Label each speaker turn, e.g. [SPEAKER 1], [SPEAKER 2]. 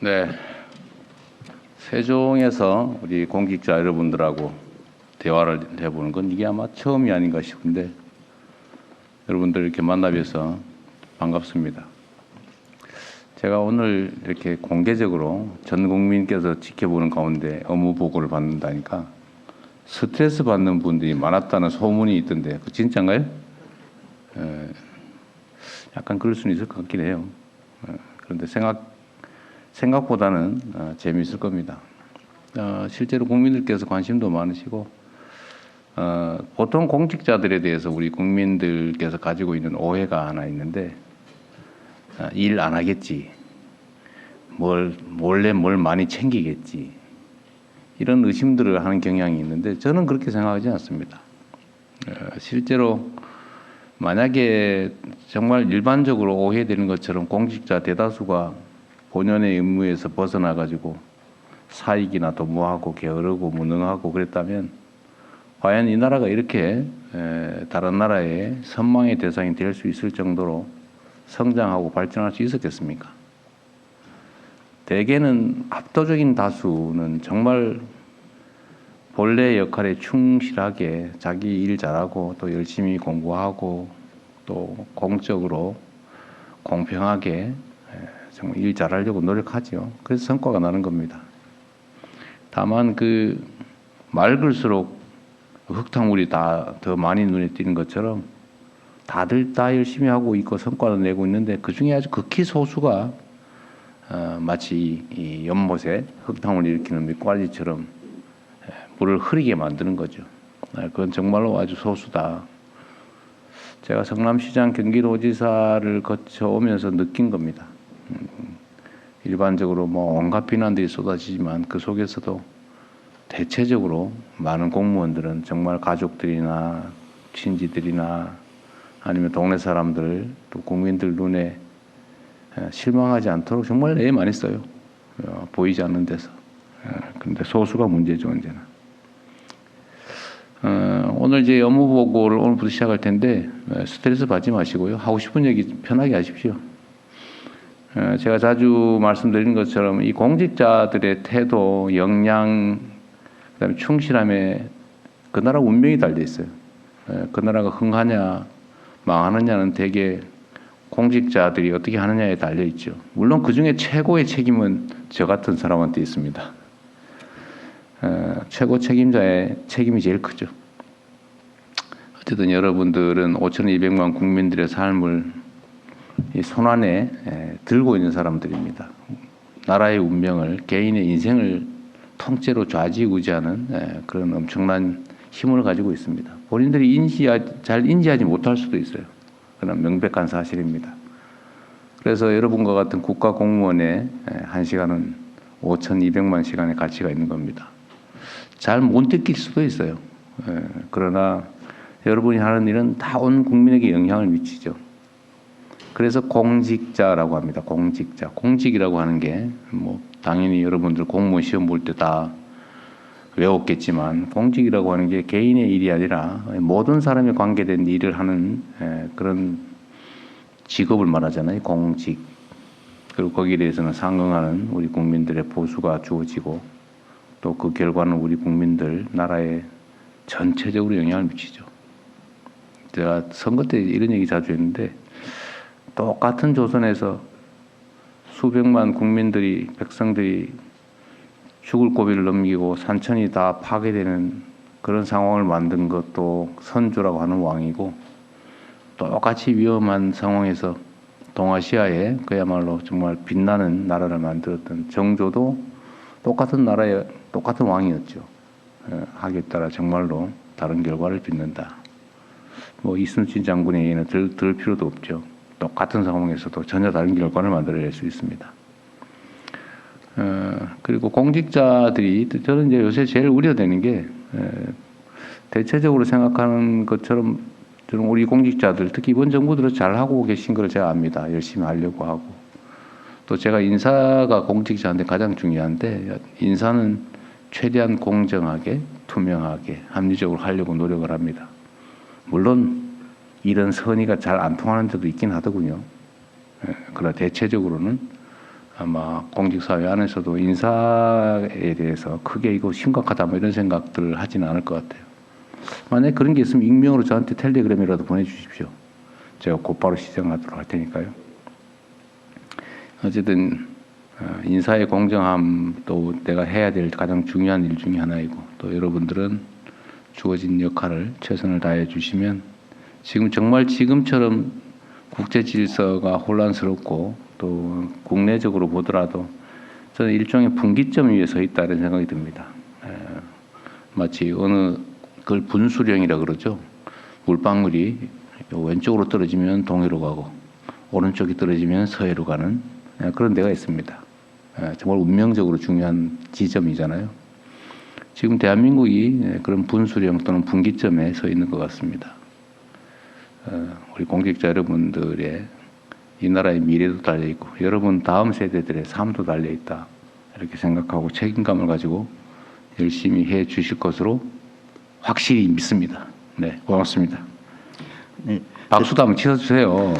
[SPEAKER 1] 네. 세종에서 우리 공직자 여러분들하고 대화를 해보는 건 이게 아마 처음이 아닌가 싶은데 여러분들 이렇게 만나 뵈서 반갑습니다. 제가 오늘 이렇게 공개적으로 전 국민께서 지켜보는 가운데 업무 보고를 받는다니까 스트레스 받는 분들이 많았다는 소문이 있던데 그 진짜인가요? 에, 약간 그럴 수는 있을 것 같긴 해요. 에, 그런데 생각 생각보다는 어, 재미있을 겁니다. 어, 실제로 국민들께서 관심도 많으시고 어, 보통 공직자들에 대해서 우리 국민들께서 가지고 있는 오해가 하나 있는데 어, 일안 하겠지, 뭘 몰래 뭘 많이 챙기겠지 이런 의심들을 하는 경향이 있는데 저는 그렇게 생각하지 않습니다. 어, 실제로 만약에 정말 일반적으로 오해되는 것처럼 공직자 대다수가 본연의 임무에서 벗어나 가지고 사익이나 도모하고 게으르고 무능하고 그랬다면 과연 이 나라가 이렇게 에, 다른 나라의 선망의 대상이 될 수 있을 정도로 성장하고 발전할 수 있었겠습니까? 대개는 압도적인 다수는 정말 본래 역할에 충실하게 자기 일 잘하고 또 열심히 공부하고 또 공적으로 공평하게 에, 정말 일 잘하려고 노력하지요. 그래서 성과가 나는 겁니다. 다만 그 맑을수록 흙탕물이 다 더 많이 눈에 띄는 것처럼 다들 다 열심히 하고 있고 성과를 내고 있는데 그 중에 아주 극히 소수가 어, 마치 이 연못에 흙탕을 일으키는 밑과지처럼 에, 물을 흐리게 만드는 거죠. 아, 그건 정말로 아주 소수다. 제가 성남시장 경기도지사를 거쳐 오면서 느낀 겁니다. 음, 일반적으로 뭐 온갖 비난들이 쏟아지지만 그 속에서도 대체적으로 많은 공무원들은 정말 가족들이나 친지들이나 아니면 동네 사람들 또 국민들 눈에 에, 실망하지 않도록 정말 애 많이 써요. 어, 보이지 않는 데서. 에, 그런데 소수가 문제죠 언제나. 어, 오늘 이제 업무 보고를 오늘부터 시작할 텐데 에, 스트레스 받지 마시고요. 하고 싶은 얘기 편하게 하십시오. 에, 제가 자주 말씀드리는 것처럼 이 공직자들의 태도, 역량, 그다음에 충실함에 그 나라 운명이 달려 있어요. 에, 그 나라가 흥하냐 망하느냐는 대개 공직자들이 어떻게 하느냐에 달려 있죠. 물론 그 중에 최고의 책임은 저 같은 사람한테 있습니다. 에, 최고 책임자의 책임이 제일 크죠. 어쨌든 여러분들은 5,200만 국민들의 삶을 이 손안에 에, 들고 있는 사람들입니다. 나라의 운명을 개인의 인생을 통째로 좌지우지하는 에, 그런 엄청난 힘을 가지고 있습니다. 본인들이 인지 잘 인지하지 못할 수도 있어요. 그런 명백한 사실입니다. 그래서 여러분과 같은 국가 공무원의 에, 한 시간은 5,200만 시간의 가치가 있는 겁니다. 잘 못 느낄 수도 있어요. 에, 그러나 여러분이 하는 일은 다 온 국민에게 영향을 미치죠. 그래서 공직자라고 합니다. 공직자. 공직이라고 하는 게 뭐 당연히 여러분들 공무원 시험 볼 때 다 외웠겠지만 공직이라고 하는 게 개인의 일이 아니라 모든 사람이 관계된 일을 하는 에, 그런 직업을 말하잖아요. 공직. 그리고 거기에 대해서는 상응하는 우리 국민들의 보수가 주어지고 또 그 결과는 우리 국민들 나라에 전체적으로 영향을 미치죠. 제가 선거 때 이런 얘기 자주 했는데 똑같은 조선에서 수백만 국민들이 백성들이 죽을 고비를 넘기고 산천이 다 파괴되는 그런 상황을 만든 것도 선주라고 하는 왕이고 똑같이 위험한 상황에서 동아시아에 그야말로 정말 빛나는 나라를 만들었던 정조도 똑같은 나라의 똑같은 왕이었죠. 예, 하기에 따라 정말로 다른 결과를 빚는다. 뭐 이순신 장군의 얘기는 들, 들 필요도 없죠. 똑같은 상황에서도 전혀 다른 결과를 만들어낼 수 있습니다. 어, 그리고 공직자들이 저는 이제 요새 제일 우려되는 게 에, 대체적으로 생각하는 것처럼 저는 우리 공직자들 특히 이번 정부 들어 잘 하고 계신 걸 제가 압니다. 열심히 하려고 하고 또 제가 인사가 공직자한테 가장 중요한데 인사는 최대한 공정하게 투명하게 합리적으로 하려고 노력을 합니다. 물론 이런 선의가 잘 안 통하는 데도 있긴 하더군요. 예, 그러나 대체적으로는 아마 공직사회 안에서도 인사에 대해서 크게 이거 심각하다 뭐 이런 생각들을 하지는 않을 것 같아요. 만약 그런 게 있으면 익명으로 저한테 텔레그램이라도 보내주십시오. 제가 곧바로 시정하도록 할 테니까요. 어쨌든 어, 인사의 공정함도 내가 해야 될 가장 중요한 일 중에 하나이고 또 여러분들은 주어진 역할을 최선을 다해 주시면 지금 정말 지금처럼 국제 질서가 혼란스럽고 또 국내적으로 보더라도 저는 일종의 분기점 위에 서 있다는 생각이 듭니다. 에, 마치 어느 그걸 분수령이라 그러죠. 물방울이 요 왼쪽으로 떨어지면 동해로 가고 오른쪽이 떨어지면 서해로 가는 에, 그런 데가 있습니다. 에, 정말 운명적으로 중요한 지점이잖아요. 지금 대한민국이 에, 그런 분수령 또는 분기점에 서 있는 것 같습니다. 어, 우리 공직자 여러분들의 이 나라의 미래도 달려 있고 여러분 다음 세대들의 삶도 달려 있다 이렇게 생각하고 책임감을 가지고 열심히 해 주실 것으로 확실히 믿습니다. 네, 고맙습니다.
[SPEAKER 2] 네.
[SPEAKER 1] 박수도 한번 치워주세요.